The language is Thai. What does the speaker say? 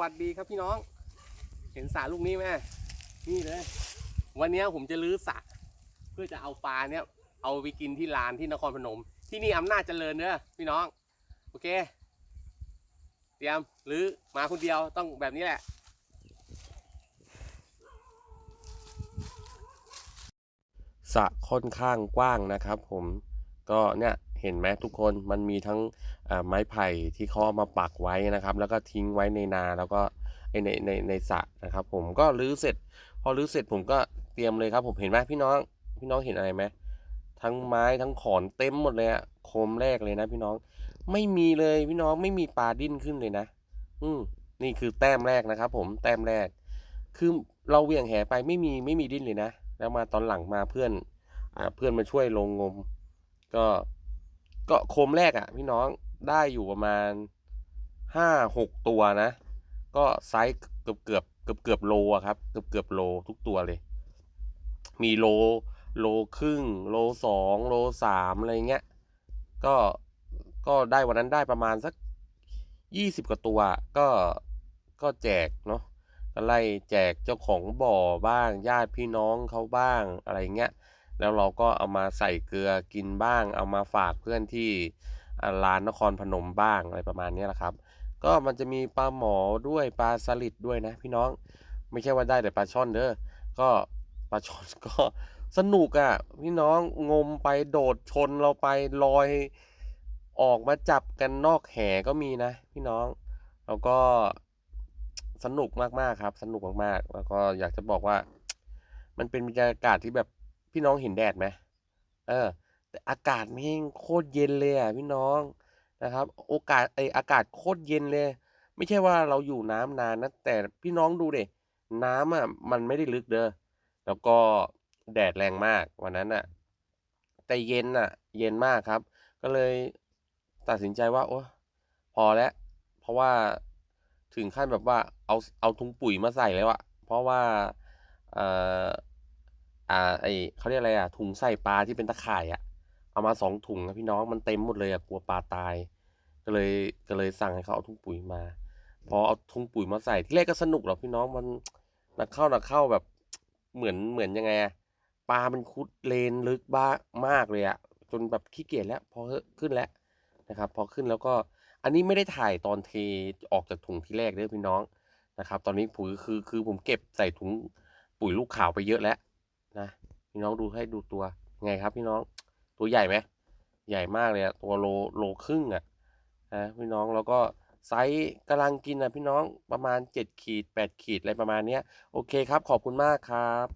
วัสดีครับพี่น้อง เห็นสระลูกนี้ไหมนี่เลย วันนี้ผมจะลื้อสระเพื่อจะเอาปลาเนี้ยเอาไปกินที่ลานที่นครพนม ที่นี่อำนาจเจริญเนอะพี่น้อง โอเค เตรียมหรือมาคนเดียวต้องแบบนี้แหละสระค่อนข้างกว้างนะครับ ผมก็เนี่ย เห็นไหมทุกคนมันมีทั้งไม้ไผ่ที่เขาเอามาปักไว้นะครับ แล้วก็ทิ้งไว้ในนาแล้วก็ในในในสระนะครับ ผมก็รื้อเสร็จ พอรื้อเสร็จผมก็เตรียมเลยครับ ผมเห็นไหมพี่น้อง พี่น้องเห็นอะไรไหมทั้งไม้ทั้งขอนเต็มหมดเลยอะโคมแรกเลยนะ พี่น้องไม่มีเลยพี่น้องไม่มีปลาดิ้นขึ้นเลยนะ อืมนี่คือแต้มแรกนะครับ ผมแต้มแรก คือเราเวี่ยงแหไปไม่มีไม่มีดิ้นเลยนะ แล้วมาตอนหลังมาเพื่อนอ่าเพื่อนมาช่วยลงงม ก็ ก็โคมแรกอะ พี่น้องได้อยู่ประมาณห้าหกตัวนะ ก็ไซส์เกือบเกือบเกือบเกือบโลครับ เกือบเกือบโลทุกตัวเลย มีโลโลครึ่ง โลสองโลสามอะไรเงี้ย ก็ก็ได้วันนั้นได้ประมาณสักยี่สิบกว่าตัว ก็ก็แจกเนาะก็ไล่แจกเจ้าของบ่อบ้างญาติพี่น้องเขาบ้างอะไรเงี้ย แล้วเราก็เอามาใส่เกลือกินบ้าง เอามาฝากเพื่อนที่ร้านนครพนมบ้างอะไรประมาณนี้แหละครับ ก็มันจะมีปลาหมอด้วยปลาสลิดด้วยนะพี่น้องไม่ใช่ว่าได้แต่ปลาช่อนเด้อก็ปลาช่อนก็สนุกอะ่ะพี่น้องงมไปโดดชนเราไปลอยออกมาจับกันนอกแหก็มีนะ พี่น้อง แล้วก็สนุกมากๆครับ สนุกมากๆ แล้วก็อยากจะบอกว่า มันเป็นบรรยากาศที่แบบ พี่น้องเห็นแดดไหมเออ แต่อากาศแม่งโคตรเย็นเลยอะพี่น้องนะครับ โอกาสไออากาศโคตรเย็นเลย ไม่ใช่ว่าเราอยู่น้ำนานนะแต่พี่น้องดูเด็น้ำอะมันไม่ได้ลึกเด้อแล้วก็แดดแรงมากวันนั้นอะ แต่เย็นอะ เย็นมากครับ ก็เลยตัดสินใจว่าโอ้พอแล้ว เพราะว่าถึงขั้นแบบว่าเอาเอาถุงปุ๋ยมาใส่แล้วอะเพราะว่าเอ่อ อ่าไอเขาเรียกอะไรอะถุงใส่ปลาที่เป็นตะข่ายอะ เอามาสองถุงนะพี่น้องมันเต็มหมดเลยอะกลัวปลาตาย ก็เลยก็เลยสั่งให้เขาเอาถุงปุ๋ยมา พอเอาถุงปุ๋ยมาใส่ที่แรกก็สนุกหรอกพี่น้องมันนักเข้านักเข้าแบบเหมือนเหมือนยังไงอะปลามันคุดเลนลึกบ้ามากเลยอะจนแบบขี้เกียจแล้วพอขึ้นแล้วนะครับ พอขึ้นแล้วก็อันนี้ไม่ได้ถ่ายตอนเทออกจากถุงที่แรกเด้อพี่น้องนะครับ ตอนนี้ปุ๋ยคือคือผมเก็บใส่ถุงปุ๋ยลูกขาวไปเยอะแล้ว พี่น้องดูให้ดูตัวไงครับพี่น้องตัวใหญ่ไหมใหญ่มากเลยอะตัวโลโลครึ่งอะนะพี่น้องแล้วก็ไซส์กำลังกินอะพี่น้องประมาณเจ็ดขีดแปดขีดอะไรประมาณเนี้ยโอเคครับขอบคุณมากครับ